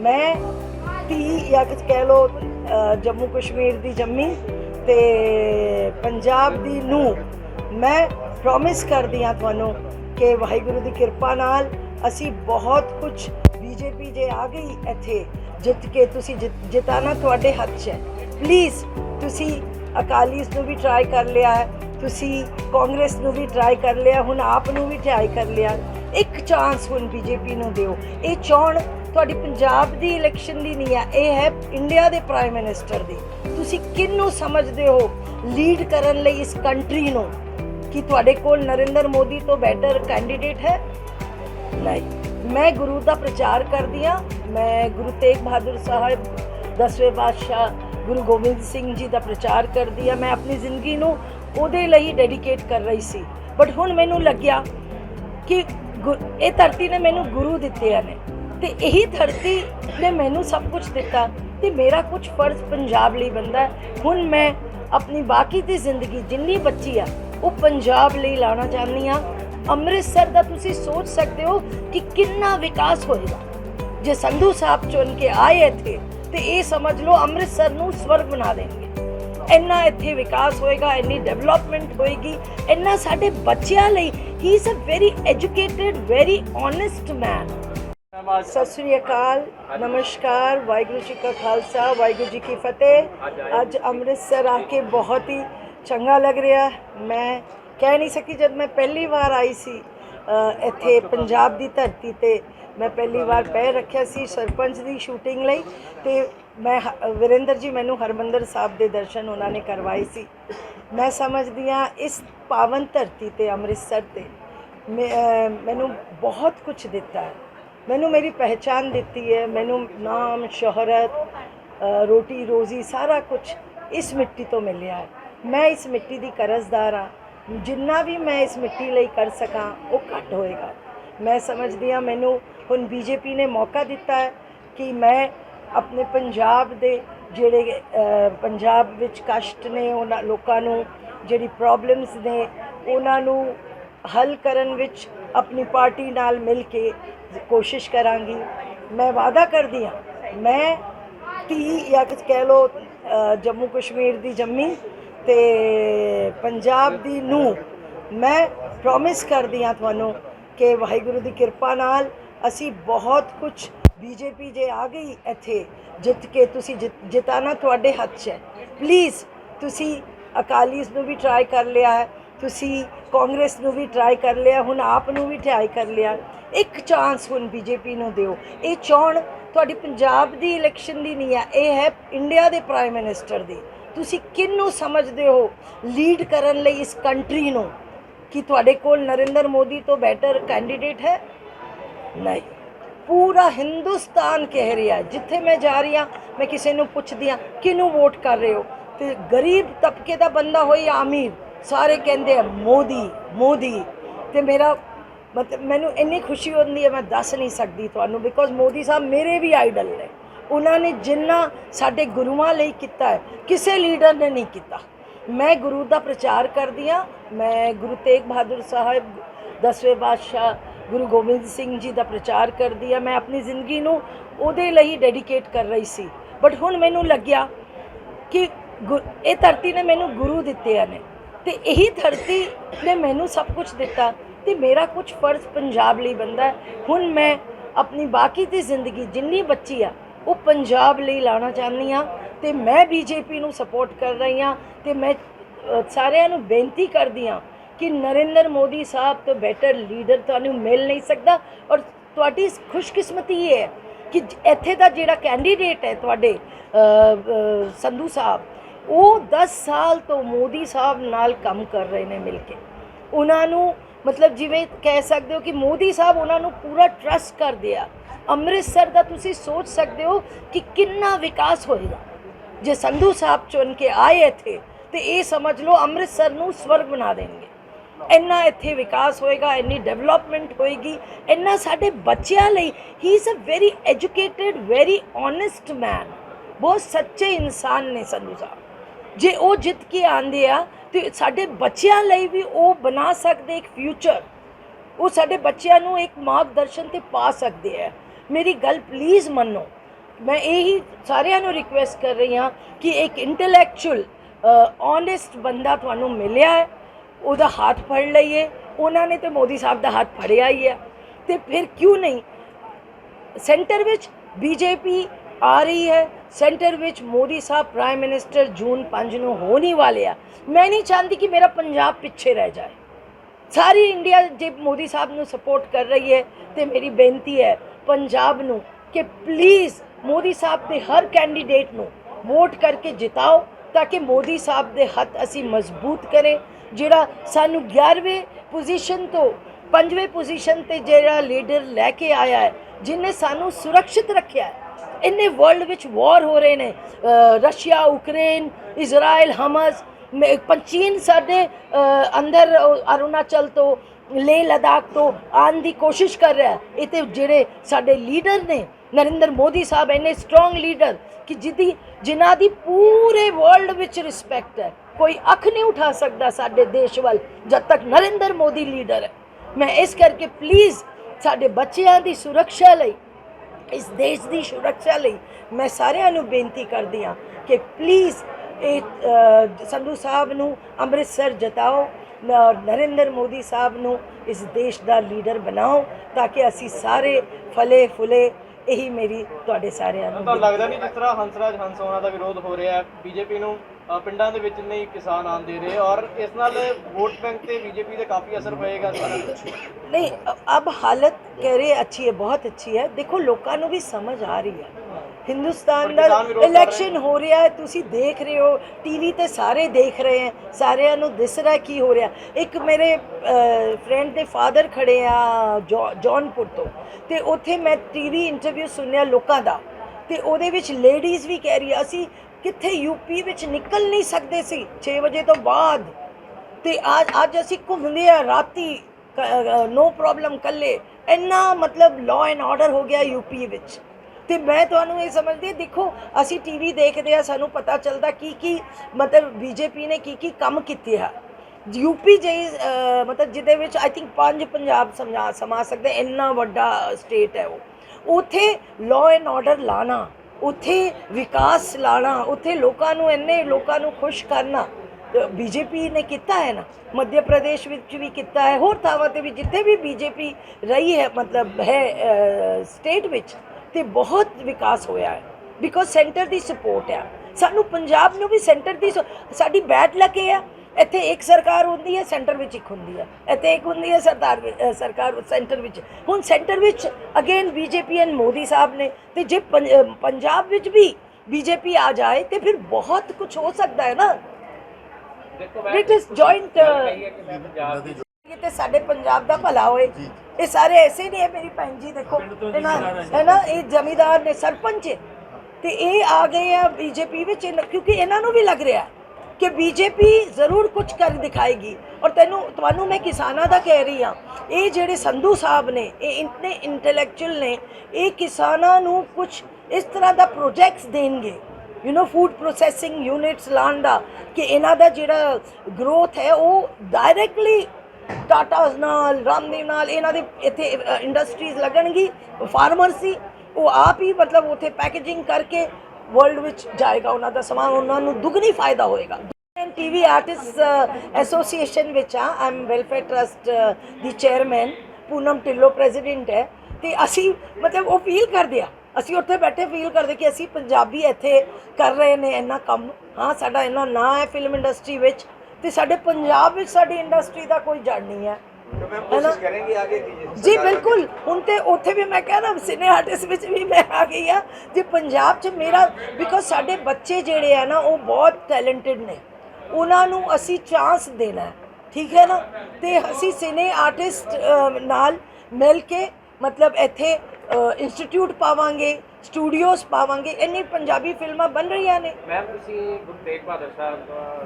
ਮੈਂ ਧੀ ਜਾਂ ਕੁਝ ਕਹਿ ਲੋ ਜੰਮੂ ਕਸ਼ਮੀਰ ਦੀ ਜੰਮੀ ਤੇ ਪੰਜਾਬ ਦੀ ਨੂੰ ਮੈਂ ਪ੍ਰੋਮਿਸ ਕਰਦੀ ਹਾਂ ਤੁਹਾਨੂੰ ਕਿ ਵਾਹਿਗੁਰੂ ਦੀ ਕਿਰਪਾ ਨਾਲ ਅਸੀਂ ਬਹੁਤ ਕੁਝ ਬੀਜੇਪੀ ਜੇ ਆ ਗਈ ਇੱਥੇ, ਜਿੱਤ ਕੇ ਤੁਸੀਂ ਜਿੱਤ- ਜਿਤਾਨਾ ਤੁਹਾਡੇ ਹੱਥ 'ਚ ਹੈ। ਪਲੀਜ਼ ਤੁਸੀਂ ਅਕਾਲੀਸ ਨੂੰ ਵੀ ਟਰਾਈ ਕਰ ਲਿਆ ਹੈ, ਤੁਸੀਂ ਕਾਂਗਰਸ ਨੂੰ ਵੀ ਟਰਾਈ ਕਰ ਲਿਆ, ਹੁਣ ਆਪ ਨੂੰ ਵੀ ਟਰਾਈ ਕਰ ਲਿਆ। ਇੱਕ ਚਾਂਸ ਹੁਣ ਬੀਜੇਪੀ ਨੂੰ ਦਿਓ। ਇਹ ਚੋਣ ਤੁਹਾਡੀ ਪੰਜਾਬ ਦੀ ਇਲੈਕਸ਼ਨ ਦੀ ਨਹੀਂ ਹੈ, ਇਹ ਹੈ ਇੰਡੀਆ ਦੇ ਪ੍ਰਾਈਮ ਮਿਨਿਸਟਰ ਦੀ। ਤੁਸੀਂ ਕਿਹਨੂੰ ਸਮਝਦੇ ਹੋ ਲੀਡ ਕਰਨ ਲਈ ਇਸ ਕੰਟਰੀ ਨੂੰ? ਕਿ ਤੁਹਾਡੇ ਕੋਲ ਨਰਿੰਦਰ ਮੋਦੀ ਤੋਂ ਬੈਟਰ ਕੈਂਡੀਡੇਟ ਹੈ? ਨਹੀਂ। ਮੈਂ ਗੁਰੂ ਦਾ ਪ੍ਰਚਾਰ ਕਰਦੀ ਹਾਂ। ਮੈਂ ਗੁਰੂ ਤੇਗ ਬਹਾਦਰ ਸਾਹਿਬ, ਦਸਵੇਂ ਪਾਤਸ਼ਾਹ ਗੁਰੂ ਗੋਬਿੰਦ ਸਿੰਘ ਜੀ ਦਾ ਪ੍ਰਚਾਰ ਕਰਦੀ ਹਾਂ। ਮੈਂ ਆਪਣੀ ਜ਼ਿੰਦਗੀ ਨੂੰ ਉਹਦੇ ਲਈ ਡੈਡੀਕੇਟ ਕਰ ਰਹੀ ਸੀ। ਬਟ ਹੁਣ ਮੈਨੂੰ ਲੱਗਿਆ ਕਿ ਗੁ- ਇਹ ਧਰਤੀ ਨੇ ਮੈਨੂੰ ਗੁਰੂ ਦਿੱਤੇ ਨੇ। ਤੇ ਇਹੀ ਧਰਤੀ ਨੇ ਮੈਨੂੰ ਸਭ ਕੁਝ ਦਿੱਤਾ ਤੇ ਮੇਰਾ ਕੁਝ ਫਰਜ਼ ਪੰਜਾਬ ਲਈ ਬੰਦਾ ਹੁਣ ਮੈਂ ਆਪਣੀ ਬਾਕੀ ਦੀ ਜ਼ਿੰਦਗੀ ਜਿੰਨੀ ਬੱਚੀ ਆ, ਉਹ ਪੰਜਾਬ ਲਈ ਲਾਣਾ ਚਾਹੁੰਦੀ ਆ ਅੰਮ੍ਰਿਤਸਰ ਦਾ ਤੁਸੀਂ ਸੋਚ ਸਕਦੇ ਹੋ ਕਿ ਕਿੰਨਾ ਵਿਕਾਸ ਹੋਏਗਾ। ਜੇ ਸੰਧੂ ਸਾਹਿਬ ਚੁਣ ਕੇ ਆਏ ਇੱਥੇ, ਤੇ ਇਹ ਸਮਝ ਲਓ ਅੰਮ੍ਰਿਤਸਰ ਨੂੰ ਸਵਰਗ ਬਣਾ ਦੇਣਗੇ। ਇੰਨਾ ਇੱਥੇ ਵਿਕਾਸ ਹੋਏਗਾ, ਇੰਨੀ ਡਿਵੈਲਪਮੈਂਟ ਹੋਏਗੀ, ਇੰਨਾ ਸਾਡੇ ਬੱਚਿਆਂ ਲਈ ਹੀ is a very educated very honest man ਸਤਿ ਸ੍ਰੀ ਅਕਾਲ ਨਮਸਕਾਰ ਵਾਹਿਗੁਰੂ ਜੀ ਕਾ ਖਾਲਸਾ ਵਾਹਿਗੁਰੂ ਜੀ ਕੀ ਫਤਿਹ। ਅੱਜ ਅੰਮ੍ਰਿਤਸਰ ਆ ਕੇ ਬਹੁਤ ਹੀ ਚੰਗਾ ਲੱਗ ਰਿਹਾ। ਮੈਂ ਕਹਿ ਨਹੀਂ ਸਕੀ ਜਦ ਮੈਂ ਪਹਿਲੀ ਵਾਰ ਆਈ ਸੀ ਇੱਥੇ ਪੰਜਾਬ ਦੀ ਧਰਤੀ ਤੇ। ਮੈਂ ਪਹਿਲੀ ਵਾਰ ਪੈਰ ਰੱਖਿਆ ਸੀ ਸਰਪੰਚ ਦੀ ਸ਼ੂਟਿੰਗ ਲਈ ਤੇ ਮੈਂ ਵਿਰਿੰਦਰ ਜੀ ਮੈਨੂੰ ਹਰਮੰਦਰ ਸਾਹਿਬ ਦੇ ਦਰਸ਼ਨ ਉਹਨਾਂ ਨੇ ਕਰਵਾਏ ਸੀ। ਮੈਂ ਸਮਝਦੀ ਹਾਂ ਇਸ ਪਾਵਨ ਧਰਤੀ ਤੇ ਅੰਮ੍ਰਿਤਸਰ ਤੇ ਮੈਨੂੰ ਬਹੁਤ ਕੁਝ ਦਿੱਤਾ ਹੈ। ਮੈਨੂੰ ਮੇਰੀ ਪਹਿਚਾਨ ਦਿੱਤੀ ਹੈ, ਮੈਨੂੰ ਨਾਮ, ਸ਼ੋਹਰਤ ਰੋਟੀ, ਰੋਜ਼ੀ ਸਾਰਾ ਕੁਝ ਇਸ ਮਿੱਟੀ ਤੋਂ ਮਿਲਿਆ ਹੈ। ਮੈਂ ਇਸ ਮਿੱਟੀ ਦੀ ਕਰਜ਼ਦਾਰ ਹਾਂ। ਜਿੰਨਾ ਵੀ ਮੈਂ ਇਸ ਮਿੱਟੀ ਲਈ ਕਰ ਸਕਾਂ, ਉਹ ਘੱਟ ਹੋਏਗਾ। ਮੈਂ ਸਮਝਦੀ ਹਾਂ, ਮੈਨੂੰ ਹੁਣ ਬੀਜੇਪੀ ਨੇ ਮੌਕਾ ਦਿੱਤਾ ਹੈ ਕਿ ਮੈਂ ਆਪਣੇ ਪੰਜਾਬ ਦੇ ਜਿਹੜੇ ਪੰਜਾਬ ਵਿੱਚ ਕਸ਼ਟ ਨੇ, ਉਹਨਾਂ ਲੋਕਾਂ ਨੂੰ ਜਿਹੜੀ ਪ੍ਰੋਬਲਮਸ ਨੇ, ਉਹਨਾਂ ਨੂੰ ਹੱਲ ਕਰਨ ਵਿੱਚ ਆਪਣੀ ਪਾਰਟੀ ਨਾਲ ਮਿਲ ਕੇ ਕੋਸ਼ਿਸ਼ ਕਰਾਂਗੀ। ਮੈਂ ਵਾਅਦਾ ਕਰਦੀ ਹਾਂ, ਮੈਂ ਧੀ ਜਾਂ ਕੁਝ ਕਹਿ ਲੋ ਜੰਮੂ ਕਸ਼ਮੀਰ ਦੀ ਜੰਮੀ ਤੇ ਪੰਜਾਬ ਦੀ ਨੂੰ ਮੈਂ ਪ੍ਰੋਮਿਸ ਕਰਦੀ ਹਾਂ ਤੁਹਾਨੂੰ ਕਿ ਵਾਹਿਗੁਰੂ ਦੀ ਕਿਰਪਾ ਨਾਲ ਅਸੀਂ ਬਹੁਤ ਕੁਝ ਬੀਜੇਪੀ ਜੇ ਆ ਗਈ ਇੱਥੇ, ਜਿੱਤ ਕੇ ਤੁਸੀਂ ਜਿਤ- ਜਿਤਾਨਾ ਤੁਹਾਡੇ ਹੱਥ 'ਚ ਹੈ। ਪਲੀਜ਼ ਤੁਸੀਂ ਅਕਾਲੀਸ ਨੂੰ ਵੀ ਟਰਾਈ ਕਰ ਲਿਆ ਹੈ, ਤੁਸੀਂ ਕਾਂਗਰਸ ਨੂੰ ਵੀ ਟਰਾਈ ਕਰ ਲਿਆ, ਹੁਣ ਆਪ ਨੂੰ ਵੀ ਟਰਾਈ ਕਰ ਲਿਆ। ਇੱਕ ਚਾਂਸ ਹੁਣ ਬੀਜੇਪੀ ਨੂੰ ਦਿਓ। ਇਹ ਚੋਣ ਤੁਹਾਡੀ ਪੰਜਾਬ ਦੀ ਇਲੈਕਸ਼ਨ ਦੀ ਨਹੀਂ ਹੈ, ਇਹ ਹੈ ਇੰਡੀਆ ਦੇ ਪ੍ਰਾਈਮ ਮਿਨਿਸਟਰ ਦੀ। ਤੁਸੀਂ ਕਿਹਨੂੰ ਸਮਝਦੇ ਹੋ ਲੀਡ ਕਰਨ ਲਈ ਇਸ ਕੰਟਰੀ ਨੂੰ? ਕਿ ਤੁਹਾਡੇ ਕੋਲ ਨਰਿੰਦਰ ਮੋਦੀ ਤੋਂ ਬੈਟਰ ਕੈਂਡੀਡੇਟ ਹੈ? ਨਹੀਂ। ਪੂਰਾ ਹਿੰਦੁਸਤਾਨ ਕਹਿ ਰਿਹਾ ਜਿੱਥੇ ਮੈਂ ਜਾ ਰਹੀ ਹਾਂ, ਮੈਂ ਕਿਸੇ ਨੂੰ ਪੁੱਛਦੀ ਹਾਂ, ਕਿਹਨੂੰ ਵੋਟ ਕਰ ਰਹੇ ਹੋ? ਤੇ ਗਰੀਬ ਤਬਕੇ ਦਾ ਬੰਦਾ ਹੋਈ ਜਾਂ ਅਮੀਰ, ਸਾਰੇ ਕਹਿੰਦੇ ਆ ਮੋਦੀ ਮੋਦੀ। ਤੇ ਮੇਰਾ ਮਤਲਬ ਮੈਨੂੰ ਇੰਨੀ ਖੁਸ਼ੀ ਹੁੰਦੀ ਹੈ, ਮੈਂ ਦੱਸ ਨਹੀਂ ਸਕਦੀ ਤੁਹਾਨੂੰ ਬਿਕੋਜ਼ ਮੋਦੀ ਸਾਹਿਬ ਮੇਰੇ ਵੀ ਆਈਡਲ ਨੇ। ਉਹਨਾਂ ਨੇ ਜਿੰਨਾ ਸਾਡੇ ਗੁਰੂਆਂ ਲਈ ਕੀਤਾ ਹੈ, ਕਿਸੇ ਲੀਡਰ ਨੇ ਨਹੀਂ ਕੀਤਾ। ਮੈਂ ਗੁਰੂ ਦਾ ਪ੍ਰਚਾਰ ਕਰਦੀ ਹਾਂ, ਮੈਂ ਗੁਰੂ ਤੇਗ ਬਹਾਦਰ ਸਾਹਿਬ, ਦਸਵੇਂ ਪਾਤਸ਼ਾਹ ਗੁਰੂ ਗੋਬਿੰਦ ਸਿੰਘ ਜੀ ਦਾ ਪ੍ਰਚਾਰ ਕਰਦੀ ਹਾਂ। ਮੈਂ ਆਪਣੀ ਜ਼ਿੰਦਗੀ ਨੂੰ ਉਹਦੇ ਲਈ ਡੈਡੀਕੇਟ ਕਰ ਰਹੀ ਸੀ। ਬਟ ਹੁਣ ਮੈਨੂੰ ਲੱਗਿਆ ਕਿ ਗੁ- ਇਹ ਧਰਤੀ ਨੇ ਮੈਨੂੰ ਗੁਰੂ ਦਿੱਤੇ ਨੇ। ਤੇ ਇਹੀ ਧਰਤੀ ਨੇ ਮੈਨੂੰ ਸਭ ਕੁਝ ਦਿੱਤਾ ਤੇ ਮੇਰਾ ਕੁਝ ਫਰਜ਼ ਪੰਜਾਬ ਲਈ ਬੰਦਾ ਹੁਣ ਮੈਂ ਆਪਣੀ ਬਾਕੀ ਦੀ ਜ਼ਿੰਦਗੀ ਜਿੰਨੀ ਬੱਚੀ ਆ, ਉਹ ਪੰਜਾਬ ਲਈ ਲਾਣਾ ਚਾਹੁੰਦੀ ਹਾਂ ਤੇ ਮੈਂ ਬੀਜੇਪੀ ਨੂੰ ਸਪੋਰਟ ਕਰ ਰਹੀ ਹਾਂ ਤੇ ਮੈਂ ਸਾਰਿਆਂ ਨੂੰ ਬੇਨਤੀ ਕਰਦੀ ਹਾਂ ਕਿ ਨਰਿੰਦਰ ਮੋਦੀ ਸਾਹਿਬ ਤੋਂ ਬੈਟਰ ਲੀਡਰ ਤੁਹਾਨੂੰ ਮਿਲ ਨਹੀਂ ਸਕਦਾ ਔਰ ਤੁਹਾਡੀ ਖੁਸ਼ਕਿਸਮਤੀ ਇਹ ਹੈ ਕਿ ਇੱਥੇ ਦਾ ਜਿਹੜਾ ਕੈਂਡੀਡੇਟ ਹੈ ਤੁਹਾਡੇ ਸੰਧੂ ਸਾਹਿਬ ਉਹ 10 ਸਾਲ ਤੋਂ ਮੋਦੀ ਸਾਹਿਬ ਨਾਲ ਕੰਮ ਕਰ ਰਹੇ ਨੇ ਮਿਲ ਕੇ। ਉਹਨਾਂ ਨੂੰ ਮਤਲਬ ਜਿਵੇਂ ਕਹਿ ਸਕਦੇ ਹੋ ਕਿ ਮੋਦੀ ਸਾਹਿਬ ਉਹਨਾਂ ਨੂੰ ਪੂਰਾ ਟਰਸਟ ਕਰਦੇ ਆ। ਅੰਮ੍ਰਿਤਸਰ ਦਾ ਤੁਸੀਂ ਸੋਚ ਸਕਦੇ ਹੋ ਕਿ ਕਿੰਨਾ ਵਿਕਾਸ ਹੋਏਗਾ। ਜੇ ਸੰਧੂ ਸਾਹਿਬ ਚੁਣ ਕੇ ਆਏ ਇੱਥੇ, ਤੇ ਇਹ ਸਮਝ ਲਓ ਅੰਮ੍ਰਿਤਸਰ ਨੂੰ ਸਵਰਗ ਬਣਾ ਦੇਣਗੇ। ਇੰਨਾ ਇੱਥੇ ਵਿਕਾਸ ਹੋਏਗਾ, ਇੰਨੀ ਡਿਵੈਲਪਮੈਂਟ ਹੋਏਗੀ, ਇੰਨਾ ਸਾਡੇ ਬੱਚਿਆਂ ਲਈ ਹੀ is a very educated very honest man ਬਹੁਤ ਸੱਚੇ ਇਨਸਾਨ ਨੇ ਸੰਧੂ ਸਾਹਿਬ। ਜੇ ਉਹ ਜਿੱਤ ਕੇ ਆਂਦੇ ਆ, ਤੇ ਸਾਡੇ ਬੱਚਿਆਂ ਲਈ ਵੀ ਉਹ ਬਣਾ ਸਕਦੇ ਇੱਕ ਫਿਊਚਰ ਉਹ ਸਾਡੇ ਬੱਚਿਆਂ ਨੂੰ ਇੱਕ ਮਾਰਗਦਰਸ਼ਨ ਤੇ ਪਾ ਸਕਦੇ ਆ। ਮੇਰੀ ਗੱਲ ਪਲੀਜ਼ ਮੰਨੋ। ਮੈਂ ਇਹੀ ਸਾਰਿਆਂ ਨੂੰ ਰਿਕੁਐਸਟ ਕਰ ਰਹੀ ਹਾਂ ਕਿ ਇੱਕ ਇੰਟੈਲੈਕਚੁਅਲ ਓਨੈਸਟ ਬੰਦਾ ਤੁਹਾਨੂੰ ਮਿਲਿਆ ਹੈ, ਉਹਦਾ ਹੱਥ ਫੜ ਲਈਏ। ਉਹਨਾਂ ਨੇ ਤੇ ਮੋਦੀ ਸਾਹਿਬ ਦਾ ਹੱਥ ਫੜਿਆ ਹੀ ਹੈ ਤੇ ਫਿਰ ਕਿਉਂ ਨਹੀਂ? ਸੈਂਟਰ ਵਿੱਚ ਬੀਜੇਪੀ ਆ ਰਹੀ ਹੈ ਸੈਂਟਰ ਵਿੱਚ ਮੋਦੀ ਸਾਹਿਬ ਪ੍ਰਾਈਮ ਮਿਨਿਸਟਰ ਜੂਨ 5 ਨੂੰ ਹੋਣੀ ਵਾਲੇ ਆ। ਮੈਂ ਨਹੀਂ ਚਾਹੁੰਦੀ ਕਿ ਮੇਰਾ ਪੰਜਾਬ ਪਿੱਛੇ ਰਹਿ ਜਾਏ। ਸਾਰੀ ਇੰਡੀਆ ਜੇ ਮੋਦੀ ਸਾਹਿਬ ਨੂੰ ਸਪੋਰਟ ਕਰ ਰਹੀ ਹੈ ਤੇ ਮੇਰੀ ਬੇਨਤੀ ਹੈ ਪੰਜਾਬ ਨੂੰ ਕਿ ਪਲੀਜ਼ ਮੋਦੀ ਸਾਹਿਬ ਦੇ ਹਰ ਕੈਂਡੀਡੇਟ ਨੂੰ ਵੋਟ ਕਰਕੇ ਜਿਤਾਓ ਤਾਂ ਕਿ ਮੋਦੀ ਸਾਹਿਬ ਦੇ ਹੱਥ ਅਸੀਂ ਮਜ਼ਬੂਤ ਕਰੇ, ਜਿਹੜਾ ਸਾਨੂੰ 11ਵੇਂ ਪੋਜੀਸ਼ਨ ਤੋਂ ਪੰਜਵੇਂ ਪੋਜੀਸ਼ਨ ਤੇ ਜਿਹੜਾ ਲੀਡਰ ਲੈ ਕੇ ਆਇਆ ਹੈ, ਜਿਨੇ ਸਾਨੂੰ ਸੁਰੱਖਿਅਤ ਰੱਖਿਆ ਹੈ। ਇੰਨੇ ਵਰਲਡ ਵਿੱਚ ਵਾਰ ਹੋ ਰਹੇ ਨੇ ਰਸ਼ੀਆ ਯੂਕਰੇਨ ਇਜ਼ਰਾਈਲ ਹਮਸ, ਮੇ- ਪੰਚੀਨ ਸਾਡੇ ਅੰਦਰ ਅਰੁਣਾਚਲ ਤੋਂ, ਲੇਹ ਲਦਾਖ ਤੋਂ ਆਉਣ ਦੀ ਕੋਸ਼ਿਸ਼ ਕਰ ਰਿਹਾ ਇਹ ਤੇ ਜਿਹੜੇ ਸਾਡੇ ਲੀਡਰ ਨੇ, ਨਰਿੰਦਰ ਮੋਦੀ ਸਾਹਿਬ ਇੰਨੇ ਸਟਰੋਂਗ ਲੀਡਰ ਕਿ ਜਿਹਦੀ ਜਿਨ੍ਹਾਂ ਦੀ ਪੂਰੇ ਵਰਲਡ ਵਿੱਚ ਰਿਸਪੈਕਟ ਹੈ। ਕੋਈ ਅੱਖ ਨਹੀਂ ਉਠਾ ਸਕਦਾ ਸਾਡੇ ਦੇਸ਼ ਵੱਲ, ਜਦ ਤੱਕ ਨਰਿੰਦਰ ਮੋਦੀ ਲੀਡਰ ਹੈ। ਮੈਂ ਇਸ ਕਰਕੇ ਪਲੀਜ਼ ਸਾਡੇ ਬੱਚਿਆਂ ਦੀ ਸੁਰੱਖਿਆ ਲਈ ਇਸ ਦੇਸ਼ ਦੀ ਸੁਰੱਖਿਆ ਲਈ ਮੈਂ ਸਾਰਿਆਂ ਨੂੰ ਬੇਨਤੀ ਕਰਦੀ ਹਾਂ ਕਿ ਪਲੀਜ਼ ਇਹ ਸੰਧੂ ਸਾਹਿਬ ਨੂੰ ਅੰਮ੍ਰਿਤਸਰ ਜਤਾਓ ਨਰਿੰਦਰ ਮੋਦੀ ਸਾਹਿਬ ਨੂੰ ਇਸ ਦੇਸ਼ ਦਾ ਲੀਡਰ ਬਣਾਓ ਤਾਂ ਕਿ ਅਸੀਂ ਸਾਰੇ ਫਲੇ ਫੁਲੇ ਇਹੀ ਮੇਰੀ ਤੁਹਾਡੇ ਸਾਰਿਆਂ ਨੂੰ ਤੁਹਾਨੂੰ ਲੱਗਦਾ ਨਹੀਂ ਜਿਸ ਤਰ੍ਹਾਂ ਹੰਸਰਾਜ ਹੰਸ ਹੋਣਾ ਦਾ ਵਿਰੋਧ ਹੋ ਰਿਹਾ ਹੈ ਬੀਜੇਪੀ ਨੂੰ ਅ, ਪਿੰਡਾਂ ਦੇ ਵਿੱਚ ਨਹੀਂ ਕਿਸਾਨ ਆਣ ਦੇ ਰਹੇ ਔਰ ਇਸ ਨਾਲ ਵੋਟ ਬੈਂਕ ਤੇ ਬੀਜੇਪੀ ਦੇ ਕਾਫੀ ਅਸਰ ਪਏਗਾ ਇਸ ਨਾਲ नहीं अब हालत कह रहे अच्छी है बहुत अच्छी है देखो ਲੋਕਾਂ ਨੂੰ ਵੀ ਸਮਝ ਆ ਰਹੀ ਹੈ ਹਿੰਦੁਸਤਾਨ ਦਾ ਇਲੈਕਸ਼ਨ ਹੋ ਰਿਹਾ ਹੈ ਤੁਸੀਂ ਦੇਖ ਰਹੇ ਹੋ ਟੀਵੀ ਤੇ ਸਾਰੇ ਦੇਖ ਰਹੇ ਹੈ ਸਾਰਿਆਂ ਨੂੰ ਦਿਸ ਰਿਹਾ ਕੀ ਹੋ ਰਿਹਾ। ਇੱਕ ਮੇਰੇ ਫਰੈਂਡ ਦੇ ਫਾਦਰ ਖੜੇ ਆ ਜੌਨਪੁਰ ਤੋਂ। ਤੇ ਉੱਥੇ ਮੈਂ ਟੀਵੀ ਇੰਟਰਵਿਊ ਸੁਣਿਆ ਲੋਕਾਂ ਦਾ। ਤੇ ਉਹਦੇ ਵਿੱਚ ਲੇਡੀਜ਼ ਵੀ ਕਹਿ ਰਹੀ ਆ ਅਸੀਂ ਕਿੱਥੇ ਯੂਪੀ ਵਿੱਚ ਨਿਕਲ ਨਹੀਂ ਸਕਦੇ ਸੀ 6 ਵਜੇ ਤੋਂ ਬਾਅਦ। ਤੇ ਅੱਜ ਅੱਜ ਅਸੀਂ ਘੁੰਮਦੇ ਆ ਰਾਤੀ ਨੋ ਪ੍ਰੋਬਲਮ ਕੱਲੇ ਇੰਨਾ ਮਤਲਬ ਲਾਅ ਐਂਡ ਆਰਡਰ ਹੋ ਗਿਆ ਯੂਪੀ ਵਿੱਚ। ਤੇ ਮੈਂ ਤੁਹਾਨੂੰ ਇਹ ਸਮਝਦੀ ਹਾਂ, ਦੇਖੋ ਅਸੀਂ ਟੀਵੀ ਦੇਖਦੇ ਆ ਸਾਨੂੰ ਪਤਾ ਚੱਲਦਾ ਕੀ ਕੀ ਮਤਲਬ ਬੀਜੇਪੀ ਨੇ ਕੀ ਕੀ ਕੰਮ ਕੀਤੇ ਆ। ਯੂਪੀ ਜਿਹੀ ਅਹ, ਮਤਲਬ ਜਿਹਦੇ ਵਿੱਚ ਆਈ ਥਿੰਕ ਪੰਜ ਪੰਜਾਬ ਸਮਝਾ ਸਮਾ ਸਕਦੇ ਇੰਨਾ ਵੱਡਾ ਸਟੇਟ ਹੈ ਉਹ। ਉੱਥੇ ਲਾਅ ਐਂਡ ਆਰਡਰ ਲਾਣਾ ਉੱਥੇ ਵਿਕਾਸ ਲਾਣਾ ਉੱਥੇ ਲੋਕਾਂ ਨੂੰ ਇੰਨੇ ਲੋਕਾਂ ਨੂੰ ਖੁਸ਼ ਕਰਨਾ ਬੀਜੇਪੀ ਨੇ ਕੀਤਾ ਹੈ ਨਾ ਮੱਧ ਪ੍ਰਦੇਸ਼ ਵਿੱਚ ਵੀ ਕੀਤਾ ਹੈ ਹੋਰ ਥਾਵਾਂ ਤੇ ਵੀ ਜਿੱਥੇ ਵੀ ਬੀਜੇਪੀ ਰਹੀ ਹੈ ਮਤਲਬ ਹੈ ਸਟੇਟ ਵਿੱਚ ਤੇ ਬਹੁਤ ਵਿਕਾਸ ਹੋਇਆ ਹੈ ਬਿਕੋਜ਼ ਸੈਂਟਰ ਦੀ ਸਪੋਰਟ ਹੈ ਸਾਨੂੰ ਪੰਜਾਬ ਨੂੰ ਵੀ ਸੈਂਟਰ ਦੀ ਸਾਡੀ ਬੈਟ ਲੱਗੇ ਆ। ਇੱਥੇ ਇੱਕ ਸਰਕਾਰ ਹੁੰਦੀ ਹੈ ਸੈਂਟਰ ਵਿੱਚ ਇੱਕ ਹੁੰਦੀ ਹੈ। ਇੱਥੇ ਇੱਕ ਹੁੰਦੀ ਹੈ ਸਰਦਾਰ ਸਰਕਾਰ ਸੈਂਟਰ ਵਿੱਚ। ਹੁਣ ਸੈਂਟਰ ਵਿੱਚ ਅਗੇਨ ਬੀਜੇਪੀ ਐਂਡ ਮੋਦੀ ਸਾਹਿਬ ਨੇ ਤੇ ਜੇ ਪੰਜਾਬ ਵਿੱਚ ਵੀ ਬੀਜੇਪੀ ਆ ਜਾਏ ਤੇ ਫਿਰ ਬਹੁਤ ਕੁਝ ਹੋ ਸਕਦਾ ਹੈ ਨਾ। ਇਟ ਇਜ਼ ਜੁਆਇੰਟ ਤੇ ਸਾਡੇ ਪੰਜਾਬ ਦਾ ਭਲਾ ਹੋਏ। ਇਹ ਸਾਰੇ ਐਸੇ ਨਹੀਂ ਹੈ ਮੇਰੀ ਭੈਣ ਜੀ ਦੇਖੋ। ਹੈ ਨਾ ਇਹ ਜ਼ਮੀਂਦਾਰ ਨੇ ਸਰਪੰਚ। ਹੈ। ਤੇ ਇਹ ਆ ਗਏ ਆ ਬੀਜੇਪੀ ਵਿੱਚ ਕਿਉਂਕਿ ਇਹਨਾਂ ਨੂੰ ਵੀ ਲੱਗ ਰਿਹਾ ਕਿ ਬੀਜੇਪੀ ਜ਼ਰੂਰ ਕੁਝ ਕਰ ਦਿਖਾਏਗੀ। ਔਰ ਤੈਨੂੰ ਤੁਹਾਨੂੰ ਮੈਂ ਕਿਸਾਨਾਂ ਦਾ ਕਹਿ ਰਹੀ ਹਾਂ ਇਹ ਜਿਹੜੇ ਸੰਧੂ ਸਾਹਿਬ ਨੇ ਇਹ ਇੰਨੇ ਇੰਟੈਲੈਕਚੁਅਲ ਨੇ ਇਹ ਕਿਸਾਨਾਂ ਨੂੰ ਕੁਝ ਇਸ ਤਰ੍ਹਾਂ ਦਾ ਪ੍ਰੋਜੈਕਟਸ ਦੇਣਗੇ। You know food processing units ਲਾਉਣ ਦਾ ਕਿ ਇਹਨਾਂ ਦਾ ਜਿਹੜਾ ਗਰੋਥ ਹੈ ਉਹ ਡਾਇਰੈਕਟਲੀ ਟਾਟਾਸ ਨਾਲ ਰਾਮਦੇਵ ਨਾਲ, ਇਹਨਾਂ ਦੇ ਇੱਥੇ ਇੰਡਸਟਰੀਜ਼ ਲੱਗਣਗੀ ਫਾਰਮਰ ਸੀ ਉਹ ਆਪ ਹੀ ਮਤਲਬ ਉੱਥੇ ਪੈਕੇਜਿੰਗ ਕਰਕੇ ਵਰਲਡ ਵਿੱਚ ਜਾਏਗਾ ਉਹਨਾਂ ਦਾ ਸਮਾਨ, ਉਹਨਾਂ ਨੂੰ ਦੁੱਗਣੀ ਫਾਇਦਾ ਹੋਏਗਾ। ਟੀਵੀ ਆਰਟਿਸਟ ਐਸੋਸੀਏਸ਼ਨ ਵਿੱਚ ਆ ਆਮ ਵੈਲਫੇਅਰ ਟਰਸਟ ਦੀ ਚੇਅਰਮੈਨ ਪੂਨਮ ਢਿੱਲੋਂ ਪ੍ਰੈਜ਼ੀਡੈਂਟ ਹੈ, ਤੇ ਅਸੀਂ ਮਤਲਬ ਉਹ ਫੀਲ ਕਰਦੇ ਆ, ਅਸੀਂ ਉੱਥੇ ਬੈਠੇ ਫੀਲ ਕਰਦੇ ਕਿ ਅਸੀਂ ਪੰਜਾਬੀ ਇੱਥੇ ਕਰ ਰਹੇ ਨੇ ਇੰਨਾ ਕੰਮ, ਹਾਂ, ਸਾਡਾ ਇੰਨਾ ਨਾਂ ਹੈ ਫਿਲਮ ਇੰਡਸਟਰੀ ਵਿੱਚ ਤੇ ਸਾਡੇ ਪੰਜਾਬ ਵਿੱਚ ਸਾਡੀ ਇੰਡਸਟਰੀ ਦਾ ਕੋਈ ਜੜ ਨਹੀਂ ਹੈ। ਕੋਸ਼ਿਸ਼ ਜੀ ਬਿਲਕੁਲ। ਹੁਣ ਤੇ ਉੱਥੇ ਵੀ ਮੈਂ ਕਹਿੰਦਾ ਸਿਨੇ ਆਰਟਿਸਟ ਵਿੱਚ ਵੀ ਮੈਂ ਆ ਗਈ ਆ ਜੇ ਪੰਜਾਬ 'ਚ ਮੇਰਾ ਬਿਕੋਜ਼ ਸਾਡੇ ਬੱਚੇ ਜਿਹੜੇ ਆ ਨਾ ਉਹ ਬਹੁਤ ਟੈਲੈਂਟਡ ਨੇ। ਉਹਨਾਂ ਨੂੰ ਅਸੀਂ ਚਾਂਸ ਦੇਣਾ ਹੈ। ਠੀਕ ਹੈ ਨਾ? ਤੇ ਅਸੀਂ ਸਿਨੇ ਆਰਟਿਸਟ ਨਾਲ ਮਿਲ ਕੇ ਮਤਲਬ ਇੱਥੇ ਇੰਸਟੀਚਿਊਟ ਪਾਵਾਂਗੇ ਸਟੂਡੀਓਜ਼ ਪਾਵਾਂਗੇ। ਇੰਨੀ ਪੰਜਾਬੀ ਫਿਲਮਾਂ ਬਣ ਰਹੀਆਂ ਨੇ। ਮੈਮ ਤੁਸੀਂ ਗੁਰਤੇਗ ਬਹਾਦਰ ਸਾਹਿਬ ਦਾ